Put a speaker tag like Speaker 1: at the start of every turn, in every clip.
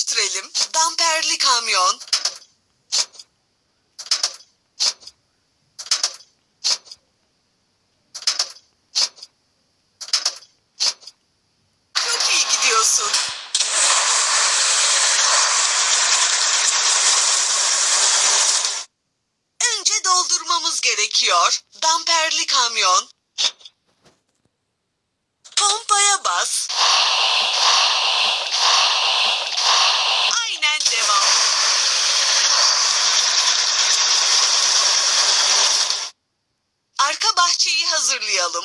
Speaker 1: yerleştirelim. Damperli kamyon. Çok iyi gidiyorsun. Önce doldurmamız gerekiyor. Damperli kamyon. Hazırlayalım.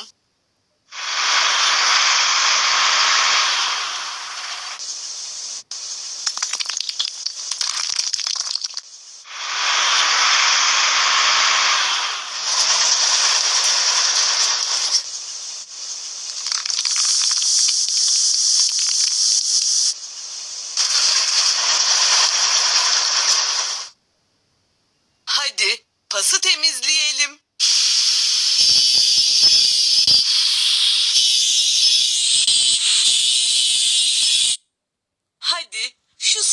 Speaker 1: Hadi pası temizleyelim.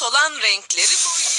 Speaker 1: Solan renkleri boyayalım.